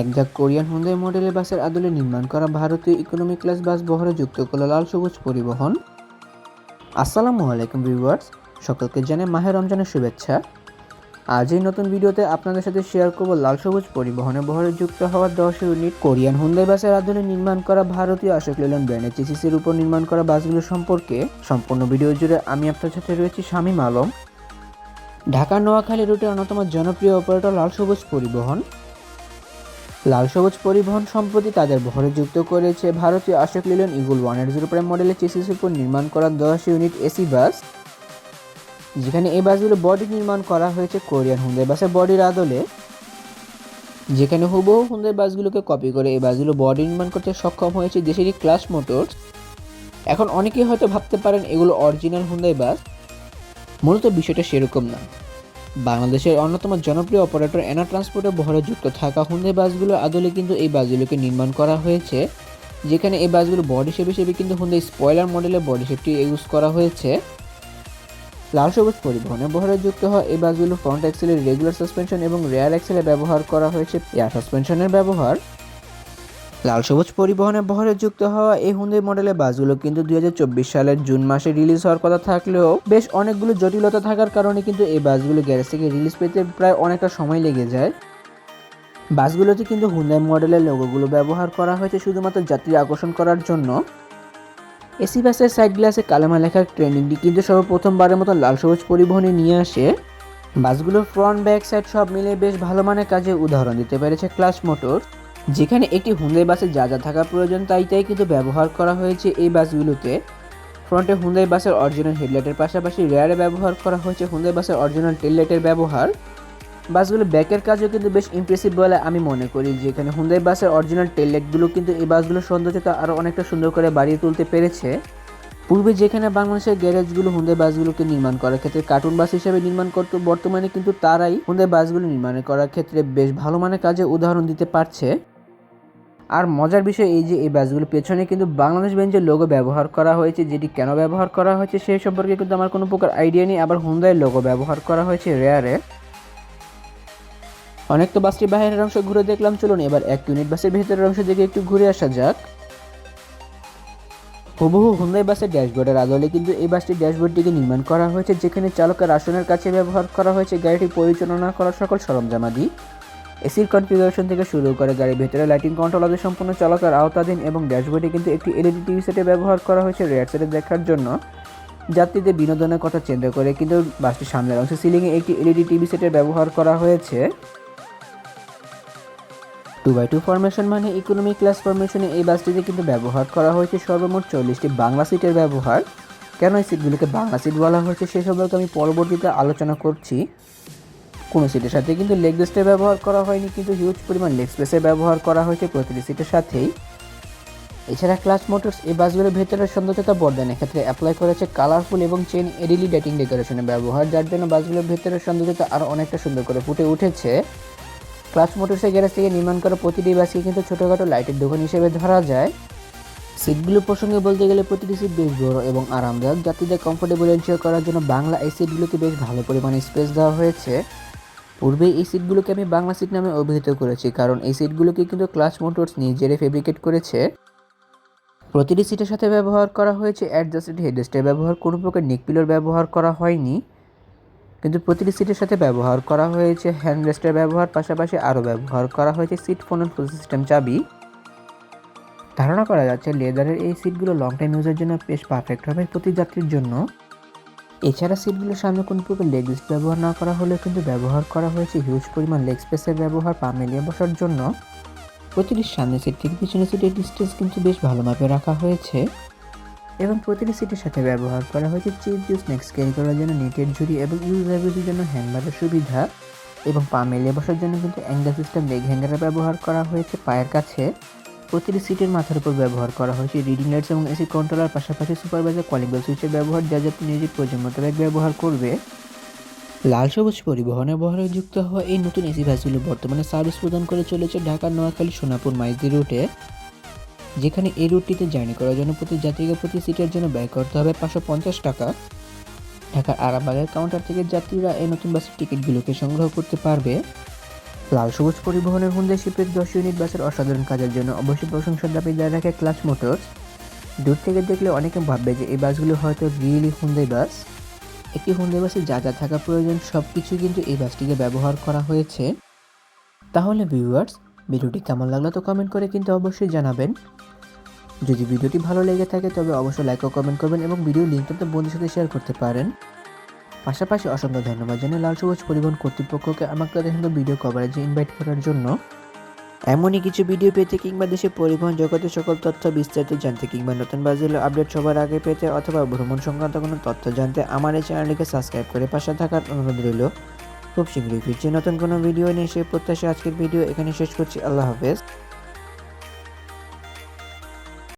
একজাক Korean Hyundai মডেলের বাসের আদলে নির্মাণ করা ভারতীয় ইকোনমি ক্লাস বাস বহরে যুক্ত করল লাল সবুজ পরিবহন। আসসালামু আলাইকুম ভিউয়ার্স সকলকে জানে মাহে রমজানের শুভেচ্ছা। আজ এই নতুন ভিডিওতে আপনাদের সাথে শেয়ার করব লাল সবুজ পরিবহনে বহরে যুক্ত হওয়ার দশ ইউনিট কোরিয়ান হুন্দাই বাসের আদলে নির্মাণ করা ভারতীয় অশোক লেলন ব্র্যান্ডের চিসিসির উপর নির্মাণ করা বাসগুলো সম্পর্কে সম্পূর্ণ ভিডিও জুড়ে আমি আপনার সাথে রয়েছি শামীম আলম। ঢাকা নোয়াখালী রুটের অন্যতম জনপ্রিয় অপারেটর লাল সবুজ পরিবহন। লাল সবুজ পরিবহন সম্প্রতি তাদের ভরে যুক্ত করেছে ভারতীয় অশোক লিলন ইগুল ওয়ানের জিরো প্রাইম মডেলের চেসিসের উপর নির্মাণ করা দশ ইউনিট এসি বাস, যেখানে এই বাসগুলো বডি নির্মাণ করা হয়েছে কোরিয়ান হুন্দাই বাসের বডির আদলে। যেখানে হুবহু হুন্দাই বাসগুলোকে কপি করে এই বাসগুলো বডি নির্মাণ করতে সক্ষম হয়েছে দেশেরই ক্লাস মোটরস এখন অনেকেই হয়তো ভাবতে পারেন এগুলো অরিজিনাল হুন্দাই বাস। মূলত বিষয়টা সেরকম না। বাংলাদেশের অন্যতম জনপ্রিয় অপারেটর এনা ট্রান্সপোর্টে বহরে যুক্ত থাকা হুন্দে বাসগুলো আদলে কিন্তু এই বাসগুলোকে নির্মাণ করা হয়েছে, যেখানে এই বাসগুলো বডি শেপ হিসেবে কিন্তু হুন্দে স্পয়লার মডেলের বডি শেপটি ইউজ করা হয়েছে। লাল সবুজ পরিবহনে বহরে যুক্ত হওয়া এই বাসগুলো ফ্রন্ট অ্যাক্সেলের রেগুলার সাসপেনশন এবং রেয়ার অ্যাক্সেলে ব্যবহার করা হয়েছে এয়ার সাসপেনশনের ব্যবহার। লাল সবুজ পরিবহনে বহরে যুক্ত হওয়া এই হুন্দাই মডেলের বাসগুলো কিন্তু দুই হাজার চব্বিশ সালের জুন মাসে রিলিজ হওয়ার কথা থাকলেও বেশ অনেকগুলো জটিলতা থাকার কারণে কিন্তু এই বাসগুলো গ্যারেজ থেকে রিলিজ পেতে প্রায় অনেকটা সময় লেগে যায়। বাসগুলোতে কিন্তু হুন্দাই মডেলের লোগোগুলো ব্যবহার করা হয়েছে শুধুমাত্র যাত্রী আকর্ষণ করার জন্য। এসি বাসের সাইড গ্লাসে কালেমা লেখার ট্রেনিংটি কিন্তু সর্বপ্রথমবারের মতো লাল সবুজ পরিবহনে নিয়ে আসে। বাসগুলোর ফ্রন্ট ব্যাক সাইড সব মিলে বেশ ভালো মানের কাজে উদাহরণ দিতে পেরেছে ক্লাস মোটর যেখানে একটি হুন্দাই বাসে যা যা থাকা প্রয়োজন তাই তাই কিন্তু ব্যবহার করা হয়েছে এই বাসগুলোতে। ফ্রন্টে হুন্দাই বাসের অরিজিনাল হেডলাইটের পাশাপাশি রেয়ারে ব্যবহার করা হয়েছে হুন্দাই বাসের অরিজিনাল টেললাইটের ব্যবহার। বাসগুলো ব্যাকের কাজও কিন্তু বেশ ইমপ্রেসিভ বলে আমি মনে করি, যেখানে হুন্দাই বাসের অরিজিনাল টেললাইটগুলো কিন্তু এই বাসগুলোর সৌন্দর্যতা আরও অনেকটা সুন্দর করে বাড়িয়ে তুলতে পেরেছে। পূর্বে যেখানে বাংলাদেশের গ্যারেজগুলো হুন্দাই বাসগুলোকে নির্মাণ করার ক্ষেত্রে কার্টুন বাস হিসেবে নির্মাণ করতো, বর্তমানে কিন্তু তারাই হুন্দাই বাসগুলো নির্মাণ করার ক্ষেত্রে বেশ ভালো মানের কাজে উদাহরণ দিতে পারছে। আর মজার বিষয় এই যে এই বাসগুলোর পেছনে কিন্তু বাংলাদেশ বেঞ্চের লোগো ব্যবহার করা হয়েছে, যেটি কেন ব্যবহার করা হয়েছে সেই সম্পর্কে কিন্তু আমার কোনো প্রকার আইডিয়া নেই। আবার হুন্দাই লোগো ব্যবহার করা হয়েছে রেয়ারে অনেক তো বাসটির বাইরের অংশ ঘুরে দেখলাম। চলুন এবার এক ইউনিট বাসের ভেতরের অংশ দিকে একটু ঘুরে আসা যাক। হুবহু হুন্দাই বাসের ড্যাশবোর্ডের আদলে কিন্তু এই বাসটির ড্যাশবোর্ডটিকে নির্মাণ করা হয়েছে, যেখানে চালকের আসনের কাছে ব্যবহার করা হয়েছে। গাড়িটি পরিচালনা করার সকল সরঞ্জামাদি। এসির কনফিগারেশন থেকে শুরু করে গাড়ির ভেতরে লাইটিং কন্ট্রোল আদি সম্পূর্ণ চালকের আওতাধীন এবং ড্যাশবোর্ডে কিন্তু একটি এলইডি টিভি সেটে ব্যবহার করা হয়েছে রেয়ার সেটে দেখার জন্য। যাত্রীদের বিনোদনের কথা চিন্তা করে কিন্তু বাসটির সামনের অংশে সিলিংয়ে একটি এলইডি টিভি সেটের ব্যবহার করা হয়েছে। টু বাই টু ফরমেশন মানে ইকোনমি ক্লাস ফরমেশনে এই বাসটিতে কিন্তু ব্যবহার করা হয়েছে সর্বমোট চল্লিশটি বাংলা সিটের ব্যবহার। কেন এই সিটগুলোকে বাংলা সিট বলা হয়েছে সে সম্পর্কে আমি পরবর্তীতে আলোচনা করছি। কোনো সিটের সাথে কিন্তু লেগ রেস্টের ব্যবহার করা হয়নি, কিন্তু হিউজ পরিমাণ লেগ স্পেসের ব্যবহার করা হয়েছে প্রতিটি সিটের সাথেই। এছাড়া ক্লাস মোটরস এই বাসগুলোর ভেতরের সৌন্দর্যতা বর্ধনের ক্ষেত্রে অ্যাপ্লাই করেছে কালারফুল এবং চেন এডিলি ডেটিং ডেকোরেশনের ব্যবহার, যার জন্য বাসগুলোর ভেতরের সৌন্দর্যতা আরও অনেকটা সুন্দর করে ফুটে উঠেছে। ক্লাস মোটরসের গ্যারেজ থেকে নির্মাণ করা প্রতিটি বাসকে কিন্তু ছোটোখাটো লাইটের দোকান হিসেবে ধরা যায়। সিটগুলো প্রসঙ্গে বলতে গেলে প্রতিটি সিট বেশ বড় এবং আরামদায়ক। যাত্রীদের কমফোর্টেবল এনশিওর করার জন্য বাংলা এই সিটগুলোতে বেশ ভালো পরিমাণে স্পেস দেওয়া হয়েছে। পূর্বে এই সিটগুলোকে আমি বাংলা সিট নামে অভিহিত করেছি, কারণ এই সিটগুলোকে কিন্তু ক্লাস মোটরস নিজেরে ফেব্রিকেট করেছে। প্রতিটি সিটের সাথে ব্যবহার করা হয়েছে অ্যাডজাস্টেড হেডরেস্টের ব্যবহার কোনো প্রকার নেকপিলোর ব্যবহার করা হয়নি, কিন্তু প্রতিটি সিটের সাথে ব্যবহার করা হয়েছে হ্যান্ডরেস্টের ব্যবহার, পাশাপাশি আরও ব্যবহার করা হয়েছে সিট ফোন ফুল সিস্টেম চাবি। ধারণা করা যাচ্ছে লেদারের এই সিটগুলো লং টাইম ইউজের জন্য বেশ পারফেক্ট হবে প্রতি যাত্রীর জন্য। এছাড়া সিটগুলোর সামনে কোনো প্রকার লেগ ব্যবহার না করা হলেও কিন্তু ব্যবহার করা হয়েছে হিউজ পরিমাণ লেগ স্পেসের ব্যবহার পা মিলিয়ে বসার জন্য। প্রতিটি সামনে সিট থেকে পিছনে সিটের ডিস্টেন্স কিন্তু বেশ ভালো মাপে রাখা হয়েছে। এবং প্রতিটি সিটের সাথে ব্যবহার করা হয়েছে চিপ জুস নেক্সট ক্যারি করার জন্য নেটের ঝুড়ি এবং ইউজারদের জন্য হ্যান্ডবারের সুবিধা। এবং পা মেলিয়ে বসার জন্য কিন্তু অ্যাঙ্গেল সিস্টেম লেগ হ্যাঙ্গারের ব্যবহার করা হয়েছে পায়ের কাছে। প্রতিটি সিটের মাথার উপর ব্যবহার করা হয়েছে রিডিং লাইটস এবং এসি কন্ট্রোলার পাশাপাশি সুপারভাইজার কলিং বেল সুইচের ব্যবহার যা যাতে নিজের প্রয়োজন মোতাবেক ব্যবহার করবে। লাল সবুজ পরিবহনে বহরে যুক্ত হওয়া এই নতুন এসি বাসগুলো বর্তমানে সার্ভিস প্রদান করে চলেছে ঢাকার নোয়াখালী, সোনাপুর, মাইজদি রুটে যেখানে এই রুটটিতে জার্নি করার জন্য প্রতি যাত্রীকে প্রতি সিটের জন্য ব্যয় করতে হবে পাঁচশো পঞ্চাশ টাকা। ঢাকার আরামবাগের কাউন্টার থেকে যাত্রীরা এই নতুন বাসের টিকিটগুলোকে সংগ্রহ করতে পারবে। লাল সবুজ পরিবহনের হুন্ডাই শিপের দশ ইউনিট বাসের অসাধারণ কাজের জন্য অবশ্যই প্রশংসার দাবিদার রাখে ক্লাচ মোটরস। দূর থেকে দেখলে অনেকে ভাববে যে এই বাসগুলো হয়তো রিয়েলি হুন্ডাই বাস। একটি হুন্ডাই বাসে যা যা থাকা প্রয়োজন সব কিছু কিন্তু এই বাসটিকে ব্যবহার করা হয়েছে। তাহলে ভিউয়ার্স ভিডিওটি কেমন লাগল তো কমেন্ট করে কিন্তু অবশ্যই জানাবেন। যদি ভিডিওটি ভালো লেগে থাকে তবে অবশ্যই লাইক ও কমেন্ট করবেন এবং ভিডিও লিঙ্কটা তো বন্ধুর সাথে শেয়ার করতে পারেন। পাশাপাশি অসংখ্য ধন্যবাদ জানাই লাল সবুজ পরিবহন কর্তৃপক্ষকে আমাকে দেখেন ভিডিও কভারেজে ইনভাইট করার জন্য। এমনই কিছু ভিডিও পেতে কিংবা দেশের পরিবহন জগতের সকল তথ্য বিস্তারিত জানতে কিংবা নতুন বাসগুলো আপডেট সবার আগে পেতে অথবা ভ্রমণ সংক্রান্ত কোনো তথ্য জানতে আমার এই চ্যানেলটিকে সাবস্ক্রাইব করে পাশে থাকার অনুরোধ রইল। খুব শীঘ্রই ফিরছি নতুন কোনো ভিডিও নিয়ে, সেই প্রত্যাশা আজকের ভিডিও এখানে শেষ করছি। আল্লাহ হাফেজ।